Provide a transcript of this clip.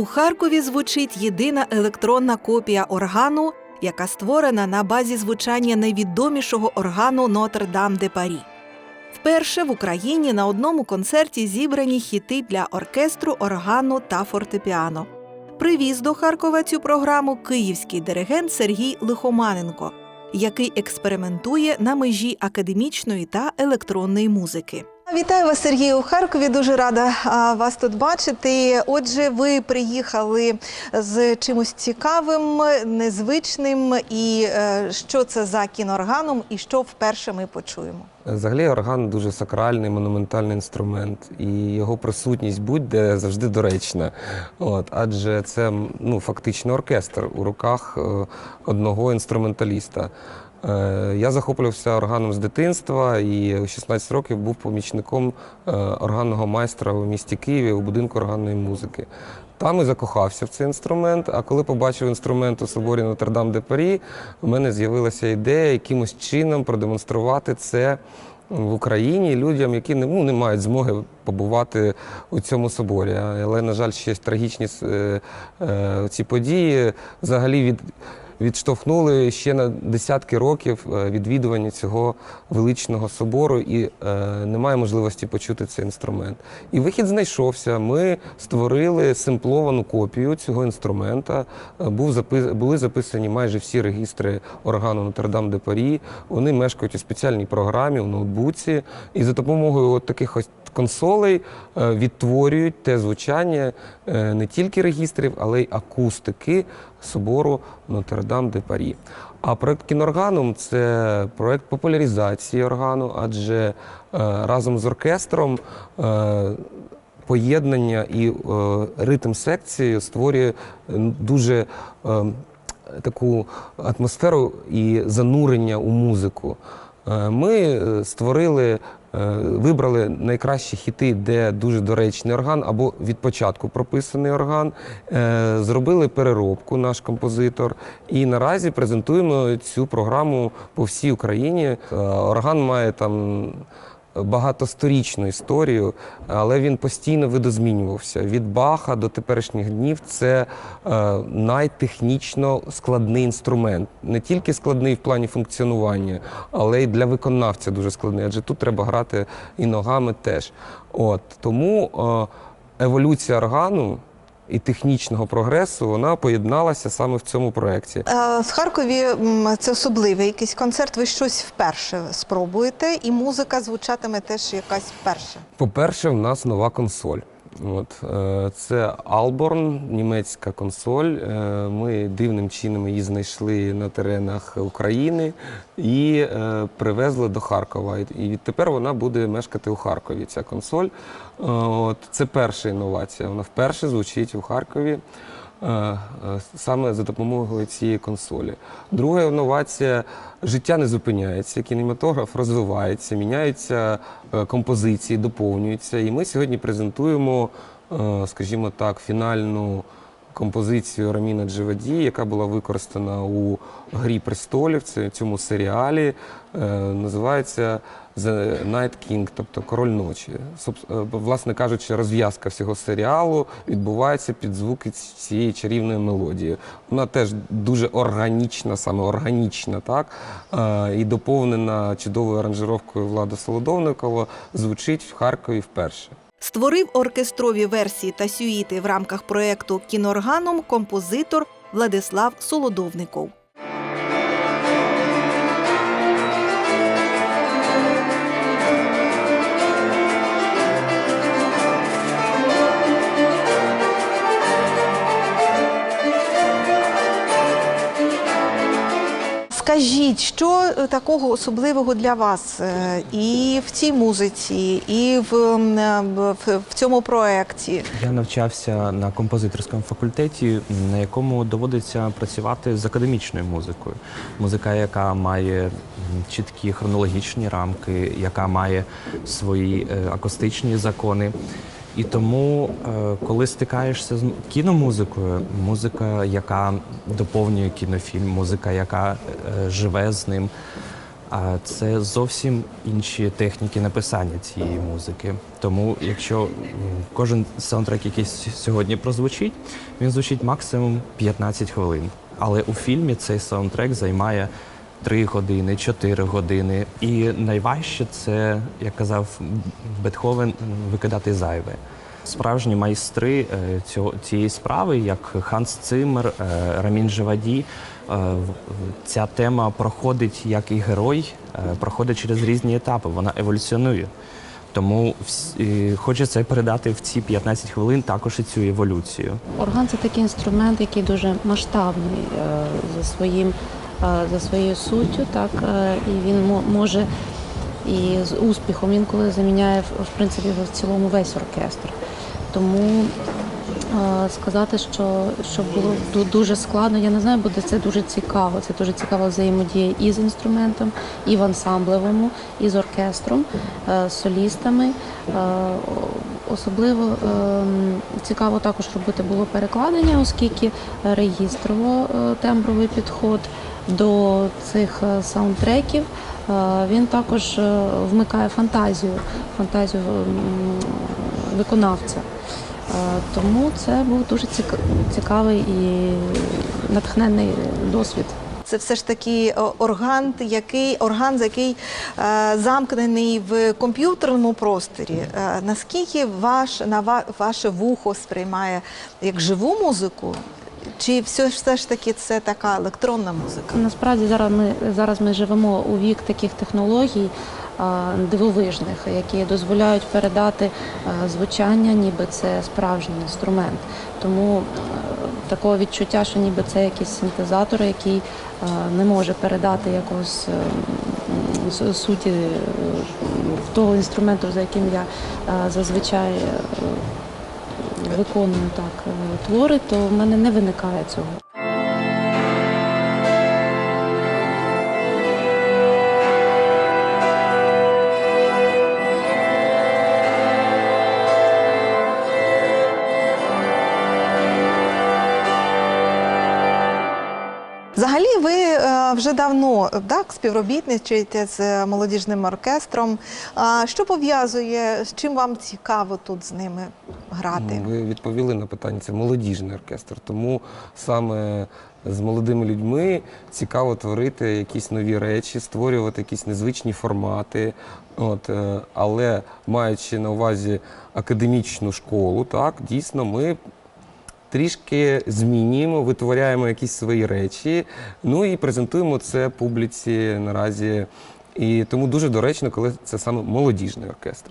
У Харкові звучить єдина електронна копія органу, яка створена на базі звучання найвідомішого органу Нотр-Дам де Парі. Вперше в Україні на одному концерті зібрані хіти для оркестру, органу та фортепіано. Привіз до Харкова цю програму київський диригент Сергій Лихоманенко, який експериментує на межі академічної та електронної музики. Вітаю вас, Сергію, у Харкові. Дуже рада вас тут бачити. Отже, ви приїхали з чимось цікавим, незвичним. І е, що це за кінорганом, і що вперше ми почуємо? Взагалі орган дуже сакральний, монументальний інструмент, і його присутність будь-де завжди доречна. От, адже це ну, фактично оркестр у руках е, одного інструменталіста. Е, Я захоплювався органом з дитинства і у 16 років був помічником е, органного майстра у місті Києві у будинку органної музики. Там і закохався в цей інструмент. А коли побачив інструмент у соборі Нотр-Дам де Парі, у мене з'явилася ідея якимось чином продемонструвати це в Україні людям, які не, ну, не мають змоги побувати у цьому соборі. Але, на жаль, ще трагічні е, е, ці події взагалі від. Відштовхнули ще на десятки років е, відвідування цього величного собору, і е, немає можливості почути цей інструмент. І вихід знайшовся. Ми створили симпловану копію цього інструмента. Е, Був запис... були записані майже всі регістри органу Нотр-Дам де Парі. Вони мешкають у спеціальній програмі у ноутбуці, і за допомогою от таких ось консолей е, відтворюють те звучання е, не тільки регістрів, але й акустики собору Нотр-Дам де Парі. А проект кінорганом це проект популяризації органу, адже е, разом з оркестром. Поєднання і ритм секції створює дуже таку атмосферу і занурення у музику. Ми створили, вибрали найкращі хіти, де дуже доречний орган, або від початку прописаний орган. Е, Зробили переробку наш композитор. І наразі презентуємо цю програму по всій Україні. Е, Орган має там багатосторічну історію, але він постійно видозмінювався. Від Баха до теперішніх днів це е, найтехнічно складний інструмент. Не тільки складний в плані функціонування, але й для виконавця дуже складний, адже тут треба грати і ногами теж. От Тому е, еволюція органу. І технічного прогресу вона поєдналася саме в цьому проєкті. Е, В Харкові це особливий якийсь концерт. Ви щось вперше спробуєте, і музика звучатиме теж якась вперше. По-перше, в нас нова консоль. От, е, це Алборн, німецька консоль. Е, Ми дивним чином її знайшли на теренах України і е, привезли до Харкова. І відтепер вона буде мешкати у Харкові. Ця консоль. От, це перша інновація. Вона вперше звучить у Харкові. Е, е, Саме за допомогою цієї консолі. Друга інновація життя не зупиняється, кінематограф розвивається, міняються е, композиції, доповнюються. І ми сьогодні презентуємо, скажімо так, фінальну композицію Раміна Джеваді, яка була використана у Грі престолів, це цьому серіалі. Е, Називається The Night King, тобто Король ночі. Е, Власне кажучи, розв'язка всього серіалу відбувається під звуки цієї чарівної мелодії. Вона теж дуже органічна, саме органічна, так е, і доповнена чудовою аранжировкою Влада Солодовникова, звучить в Харкові вперше. Створив оркестрові версії та сюїти в рамках проекту кінорганом композитор Владислав Солодовников. Скажіть, що е, такого особливого для вас е, і в цій музиці, і в, е, в, в цьому проєкті? Я навчався на композиторському факультеті, на якому доводиться працювати з академічною музикою. Музика, яка має чіткі хронологічні рамки, яка має свої акустичні закони. І тому, е, коли стикаєшся з кіномузикою, музика, яка доповнює кінофільм, музика, яка е, живе з ним, це зовсім інші техніки написання цієї музики. Тому, якщо кожен саундтрек, який сьогодні прозвучить, він звучить максимум 15 хвилин. Але у фільмі цей саундтрек займає 3 години, 4 години. І найважче це, як казав Бетховен, викидати зайве. Справжні майстри е, цієї справи, як Ханс Циммер, е, Рамін Живаді, е, ця тема проходить як і герой, проходить через різні етапи, вона еволюціонує. Тому хочеться передати в ці 15 хвилин також і цю еволюцію. Орган це такий інструмент, який дуже масштабний за своїм за своєю суттю, так е, і він мо- може і з успіхом інколи заміняє в принципі в цілому весь оркестр. Тому е, сказати, що, що було дуже складно, я не знаю, буде це дуже цікаво. Це дуже цікава взаємодія і з інструментом, і в ансамблевому, і з оркестром, е, з солістами. Е, Особливо ем, цікаво також робити було перекладення, оскільки реєстрово-тембровий підход до цих е, саундтреків е, він також е, вмикає фантазію, фантазію виконавця. Е, Тому це був дуже цік- цікавий і натхненний досвід. Це все ж таки о, орган, який орган, який е, замкнений в комп'ютерному просторі. Е, наскільки ваш на ва- ваше вухо сприймає як живу музику? Чи все, все ж таки це така електронна музика? Насправді зараз ми зараз ми живемо у вік таких технологій дивовижних, які дозволяють передати звучання, ніби це справжній інструмент. Тому е, такого відчуття, що ніби це якийсь синтезатор, який е, не може передати е, с- суті е, того інструменту, за яким я е, зазвичай е, виконую так е, твори, то в мене не виникає цього. Взагалі, ви е, вже давно так співробітничаєте з молодіжним оркестром. Що пов'язує з чим вам цікаво тут з ними грати? Ну, Ви відповіли на питання. Це молодіжний оркестр. Тому саме з молодими людьми цікаво творити якісь нові речі, створювати якісь незвичні формати. От, е, але маючи на увазі академічну школу, так дійсно ми. Трішки змінюємо, витворяємо якісь свої речі, ну і презентуємо це публіці наразі. І тому дуже доречно, коли це саме молодіжний оркестр.